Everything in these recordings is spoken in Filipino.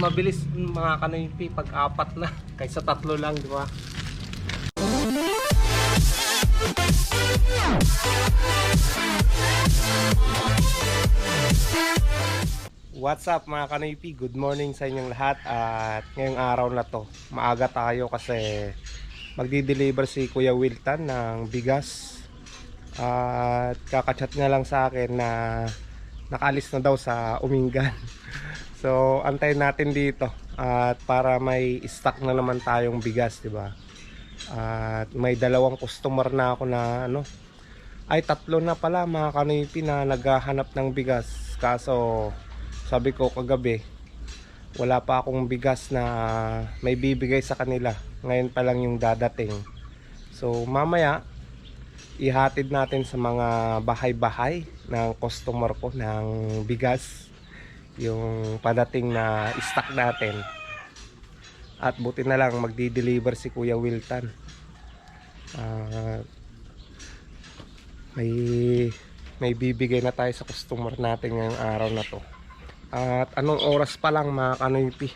mabilis mga kanoypi pag apat na kaysa tatlo lang, di ba? What's up mga kanoypi? Good morning sa inyong lahat at ngayong araw na to maaga tayo kasi magdi-deliver si Kuya Wilton ng bigas at kakachat nga lang sa akin na nakaalis na daw sa Umingan so antayin natin dito at para may stock na naman tayong bigas di ba? At may dalawang customer na ako na ano ay tatlo na pala mga kanoypi na naghahanap ng bigas. Kaso sabi ko kagabi wala pa akong bigas na may bibigay sa kanila. Ngayon pa lang yung dadating. So mamaya ihatid natin sa mga bahay-bahay ng customer ko ng bigas yung padating na stock natin. At buti na lang magdi-deliver si Kuya Wilton. Ah, may may bibigay na tayo sa customer natin ngayong araw na to. At anong oras pa lang mga kanoypi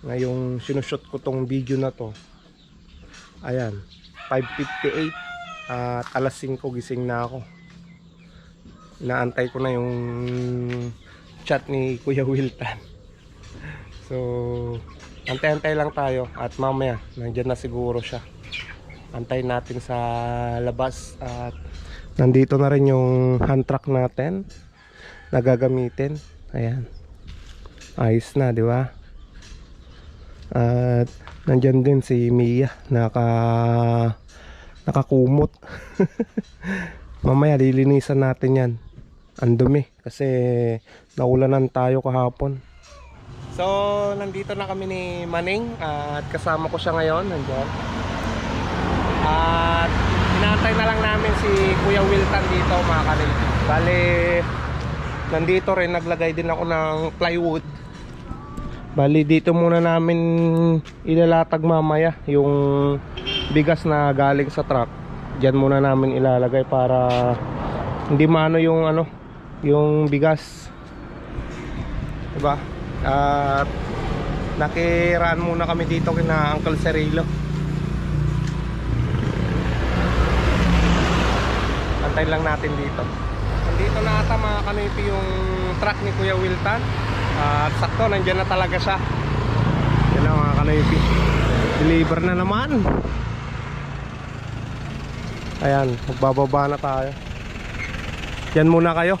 ngayong sinushoot ko tong video na to? Ayan 5.58 at alas 5 gising na ako. Inaantay ko na yung chat ni Kuya Wilton so antay-antay lang tayo at mamaya nandyan na siguro siya. Antayin natin sa labas at nandito na rin yung hand truck natin na gagamitin. Ayan. Ayos na di ba? At nandyan din si Mia naka nakakumot. Mamaya lilinisan natin yan ang dumi kasi naulanan tayo kahapon. So nandito na kami ni Maning at kasama ko siya ngayon nandyan at inaantay na lang namin si Kuya Wilton dito mga kanil bali nandito rin naglagay din ako ng plywood. Bali dito muna namin ilalatag mamaya yung bigas na galing sa truck. Diyan muna namin ilalagay para hindi maano yung ano yung bigas. Diba? At nakiraan muna kami dito kina Uncle Cerilo. Antay lang natin dito. Nandito na ata mga kanipi yung truck ni Kuya Wilton. At sakto nandyan na talaga siya. Yan na mga kanipi. Deliver na naman. Ayan magbababa na tayo. Yan muna kayo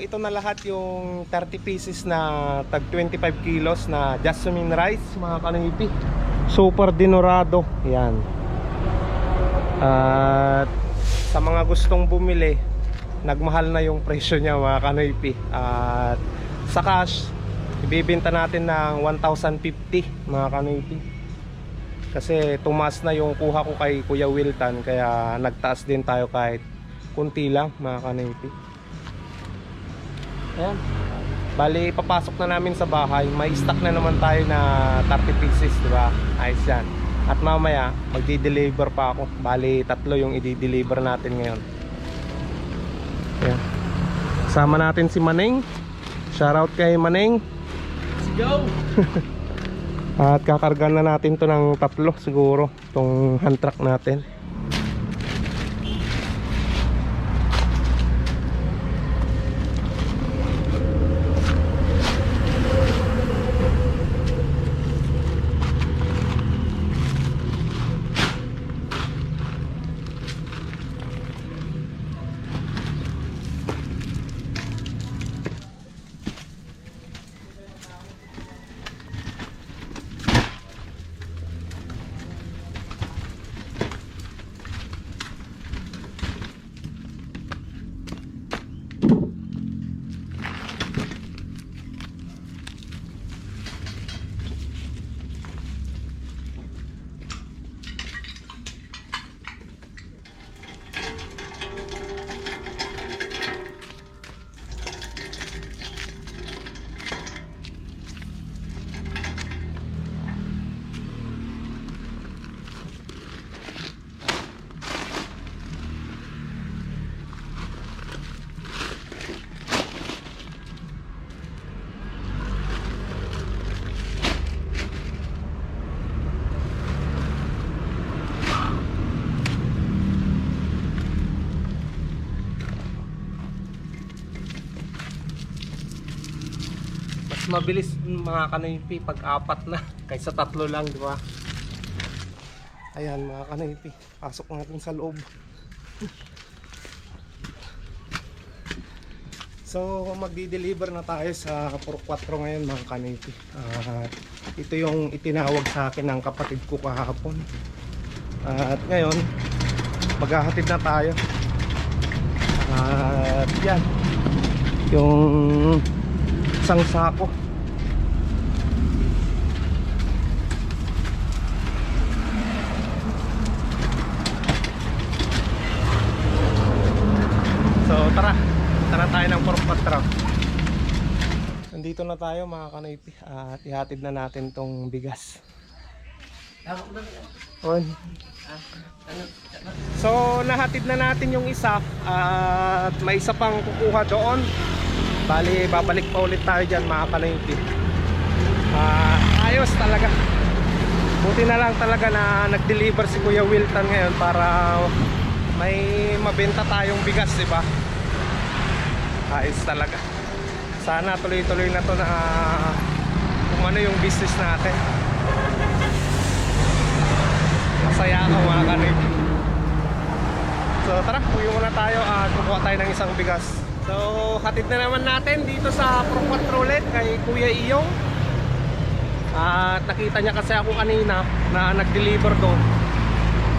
Ito na lahat yung 30 pieces na tag 25 kilos na jasmine rice mga kanipi. Super dinorado. Yan. At sa mga gustong bumili, nagmahal na yung presyo niya mga kanipi. At sa cash, ibibenta natin ng 1,050 mga kanipi. Kasi tumas na yung kuha ko kay Kuya Wilton kaya nagtaas din tayo kahit kunti lang mga kanipi. Ayan. Bali, papasok na namin sa bahay. May stock na naman tayo na 30 pieces, di ba? Ayos yan. At mamaya, magdi-deliver pa ako. Bali, tatlo yung i-deliver natin ngayon. Ayan. Sama natin si Maneng. Shoutout kay Maneng. Let's go! At kakarga na natin to ng tatlo siguro. Itong hand truck natin. Mabilis mga kanoypi pag apat na kaysa tatlo lang, di ba? Ayan mga kanoypi, pasok natin sa loob. So magdi-deliver na tayo sa Puro 4 ngayon mga kanoypi. At ito yung itinawag sa akin ng kapatid ko kahapon. At ngayon, maghahatid na tayo. At yan, yung isang sako. So tara, tara tayo ng Purpatra. Nandito na tayo mga kanoypi at ihatid na natin tong bigas. So nahatid na natin yung isa at may isa pang kukuha doon. Bali babalik pa ulit tayo dyan mga kanoypi. Ah, ayos talaga. Buti na lang talaga na nag-deliver si Kuya Wilton ngayon para may mabenta tayong bigas, di ba? Ayos talaga. Sana tuloy-tuloy na to na kung ano yung business natin. Masaya ako mga kanib. So tara, uwi muna tayo at kukuha tayo ng isang bigas. So hatid na naman natin dito sa Pro 4 ulit kay Kuya Iyong. At nakita niya kasi ako kanina na nag-deliver doon.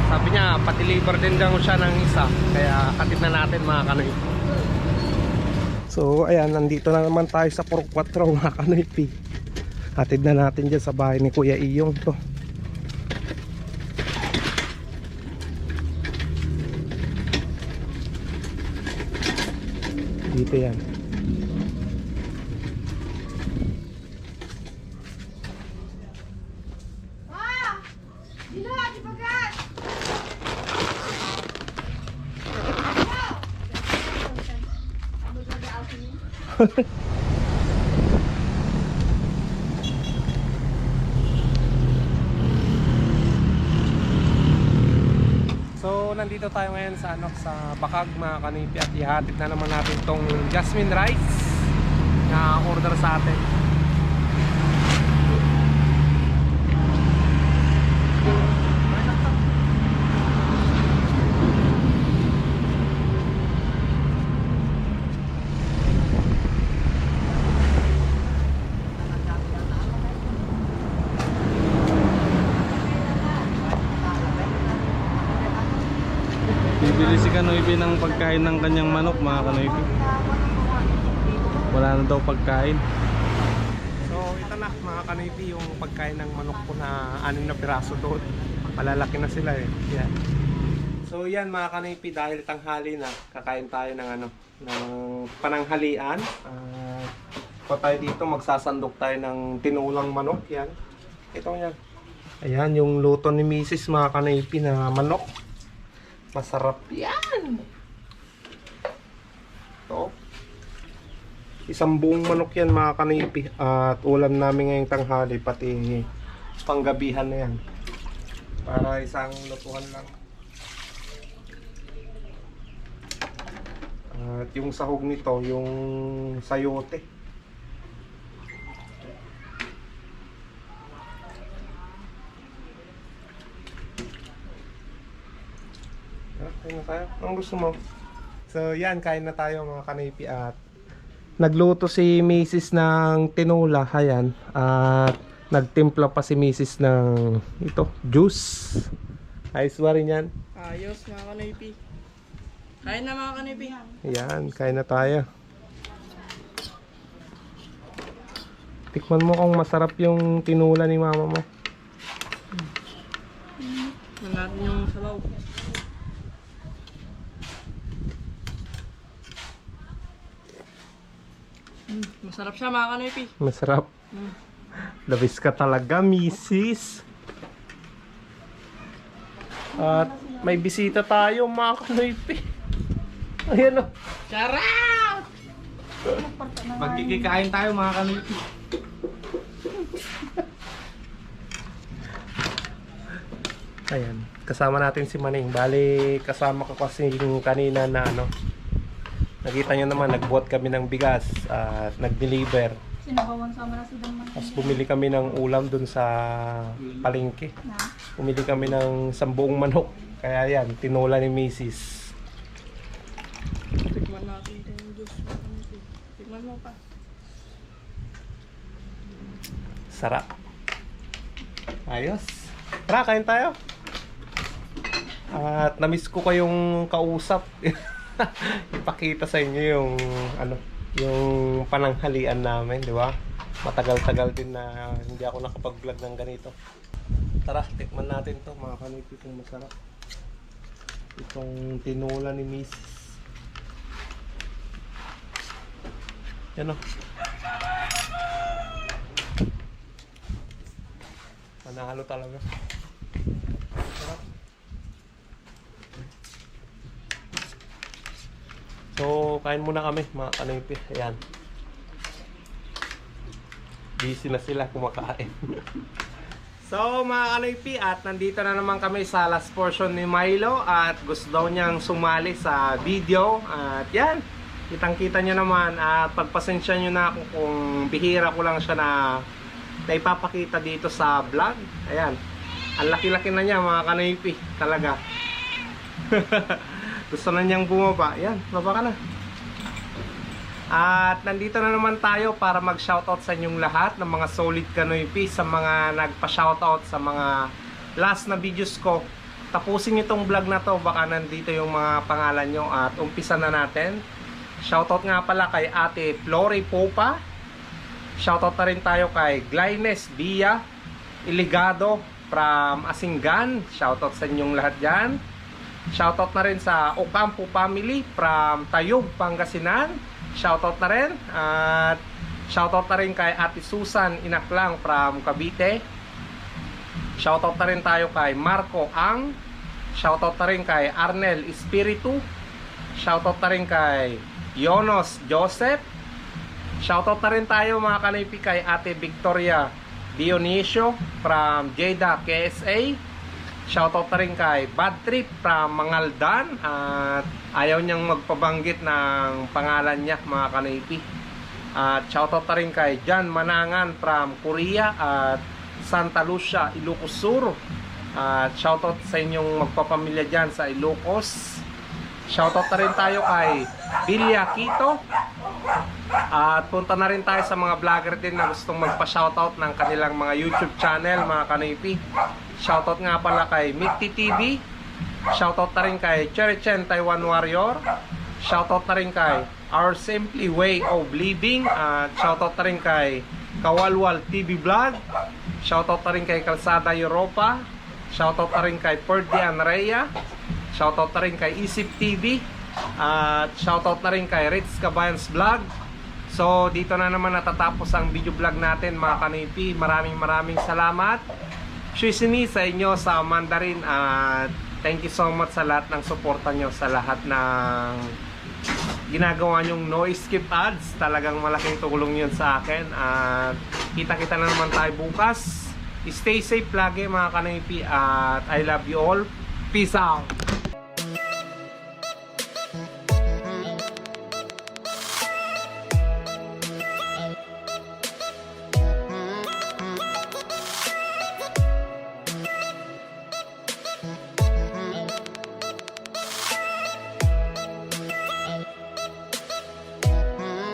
Sabi niya, pa-deliver din daw siya ng isa. Kaya hatid na natin mga kanoy. So ayan, nandito na naman tayo sa Puro 4 mga kanoy. Hatid na natin dyan sa bahay ni Kuya Iyong to. Dito yan. So nandito tayo ngayon sa ano sa Bakag mga kanipi at ihatid na naman natin tong jasmine rice na order sa atin. Kanoybi ng pagkain ng kanyang manok mga Kanoybi. Wala na daw pagkain. So ito na mga kanipi yung pagkain ng manok ko na anim na piraso doon. Malalaki na sila eh. Yan. So yan mga kanipi dahil tanghali na kakain tayo ng ano ng pananghalian. Uh, pa tayo dito magsasandok tayo ng tinulang manok yan. Ito yan. Ayan yung luto ni Mrs. mga kanipi na manok. Masarap yan. Ito. Isang buong manok yan mga kanipi at ulam namin ngayong tanghali pati panggabihan na yan. Para isang lutuhan lang. At yung sahog nito, yung sayote. Ah, kain na tayo. Anong gusto mo? So yan, kain na tayo mga kanipi at Nagluto si Mrs. ng tinula, ayan. At nagtimpla pa si Mrs. ng ito, juice. Ayos ba rin yan? Ayos mga kanipi. Kain na mga kanipi. Ayan, kain na tayo. Tikman mo kung masarap yung tinula ni mama mo. Tignan natin yung sabaw. Mm, masarap siya mga kanipi. Masarap. Mm. Labis ka talaga, Mrs. At may bisita tayo, mga kanoypi. Ayan o. Charot! Magkikikain tayo mga Kanoybi. Ayan, kasama natin si Maning. Bali, kasama ko kasi yung kanina na ano. Nakita nyo naman, nagbuhat kami ng bigas at nag-deliver. Sinabawan sa mga daman. Tapos bumili kami ng ulam dun sa palengke. Bumili kami ng sambuong manok. Kaya yan, tinola ni Mrs. Tikman natin yung juice. Tikman mo pa. Sarap. Ayos. Tara, kain tayo. At namiss ko kayong kausap. Ipakita sa inyo yung ano, yung pananghalian namin, di ba? Matagal-tagal din na hindi ako nakapag-vlog ng ganito. Tara, tikman natin to mga kanipi kung masarap. Itong tinola ni Mrs. Yan o. Manalo talaga. So, kain muna kami, mga kanipi. Ayan. Busy na sila kumakain. so, mga kanipi, at nandito na naman kami sa last portion ni Milo at gusto daw niyang sumali sa video. At yan, kitang-kita niyo naman at pagpasensya niyo na ako kung bihira ko lang siya na na ipapakita dito sa vlog. Ayan. Ang laki-laki na niya mga kanipi. Talaga. Gusto na niyang bumaba. Ayan, baba ka na. At nandito na naman tayo para mag-shoutout sa inyong lahat ng mga solid kanoypi sa mga nagpa-shoutout sa mga last na videos ko. Tapusin niyo tong vlog na to, baka nandito yung mga pangalan nyo at umpisa na natin. Shoutout nga pala kay Ate Flori Popa, Shoutout na rin tayo kay Glynes Bia Iligado from Asinggan. Shoutout sa inyong lahat dyan. Shoutout na rin sa Ocampo family from Tayug, Pangasinan. Shoutout na rin. At shoutout na rin kay Ate Susan Inaklang from Cavite. Shoutout na rin tayo kay Marco Ang. Shoutout na rin kay Arnel Espiritu. Shoutout na rin kay Yonos Joseph. Shoutout na rin tayo mga kanipi kay Ate Victoria Dionisio from Jeddah, KSA. Shoutout na rin kay Bad Trip from Mangaldan at ayaw niyang magpabanggit ng pangalan niya mga kanipi. At shoutout na rin kay John Manangan from Korea at Santa Lucia, Ilocos Sur. At shoutout sa inyong magpapamilya dyan sa Ilocos. Shoutout na rin tayo kay Bilya Quito at punta na rin tayo sa mga vlogger din na gustong magpa-shoutout ng kanilang mga YouTube channel, mga kanipi. Shoutout nga pala kay Mikti TV. Shoutout na rin kay Cherry Chen Taiwan Warrior. Shoutout na rin kay Our Simply Way of Living. At shoutout na rin kay Kawalwal TV Vlog. Shoutout na rin kay Kalsada Europa. Shoutout na rin kay Ferdian Rhea. Shoutout na rin kay Isip TV. At shoutout na rin kay Ritz Cabayans Vlog. So, dito na naman natatapos ang video vlog natin mga kanipi. Maraming maraming salamat. Shuisini sa inyo sa Mandarin at thank you so much sa lahat ng suporta nyo sa lahat ng ginagawa nyong no skip ads. Talagang malaking tulong yun sa akin. At kita-kita na naman tayo bukas. Stay safe lagi mga kanipi at I love you all. Peace out!